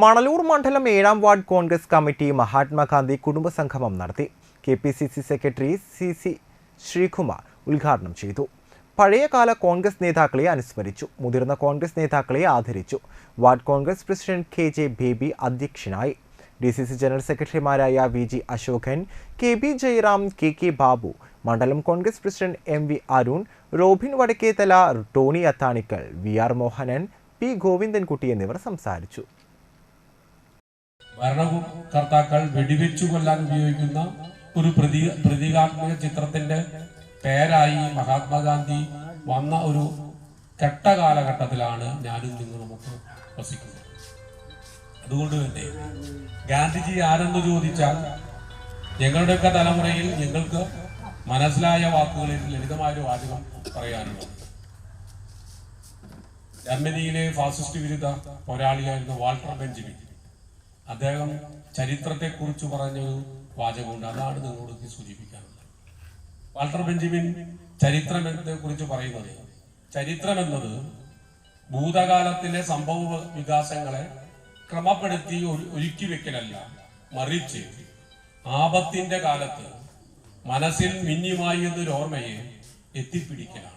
മണലൂർ മണ്ഡലം ഏഴാം ward Congress committee Mahatma Gandhi കുടുംബസംഗമം നടത്തി. K P C C secretary C C Sreekumar ഉദ്ഘാടനം ചെയ്തു. പഴയകാല കോൺഗ്രസ് നേതാക്കളെ അനുസ്മരിച്ചു. മുതിർന്ന കോൺഗ്രസ് നേതാക്കളെ ആദരിച്ചു. Ward Congress president K J Baby അധ്യക്ഷനായി. ഡി സി സി ജനറൽ സെക്രട്ടറിമാരായ V G Ashokan K B Jayaram K K Babu മണ്ഡലം Congress president M V Arun Robin Vadakkethala Tony Athanikkal V R Mohanan P Govindankutty എന്നിവർ സംസാരിച്ചു. ഭരണകർത്താക്കൾ വെടിവെച്ചു കൊല്ലാൻ ഉപയോഗിക്കുന്ന ഒരു പ്രതി പ്രതീകാത്മക ചിത്രത്തിന്റെ പേരായി മഹാത്മാഗാന്ധി വന്ന ഒരു കെട്ട കാലഘട്ടത്തിലാണ് ഞാനും നിങ്ങൾ നമുക്ക് വസിക്കുന്നത്. അതുകൊണ്ട് തന്നെ ഗാന്ധിജി ആരെന്ന് ചോദിച്ചാൽ ഞങ്ങളുടെയൊക്കെ തലമുറയിൽ ഞങ്ങൾക്ക് മനസ്സിലായ വാക്കുകളിൽ ലളിതമായൊരു വാചകം പറയാനുള്ളത് ജർമ്മനിയിലെ ഫാസിസ്റ്റ് വിരുദ്ധ പോരാളിയായിരുന്ന വാൾട്ടർ ബെഞ്ചമിൻ. അദ്ദേഹം ചരിത്രത്തെക്കുറിച്ച് പറഞ്ഞൊരു വാചകമുണ്ട്. അതാണ് നിങ്ങളോട് സൂചിപ്പിക്കാനുള്ളത്. വാൾട്ടർ ബെഞ്ചമിൻ ചരിത്രത്തെ കുറിച്ച് പറയുന്നത് ചരിത്രം എന്നത് ഭൂതകാലത്തിലെ സംഭവ വികാസങ്ങളെ ക്രമപ്പെടുത്തി ഒരുക്കി വെക്കലല്ല മറിച്ച് ആപത്തിന്റെ കാലത്ത് മനസ്സിൽ മിന്നിമായി എന്നൊരു ഓർമ്മയെ എത്തിപ്പിടിക്കലാണ്.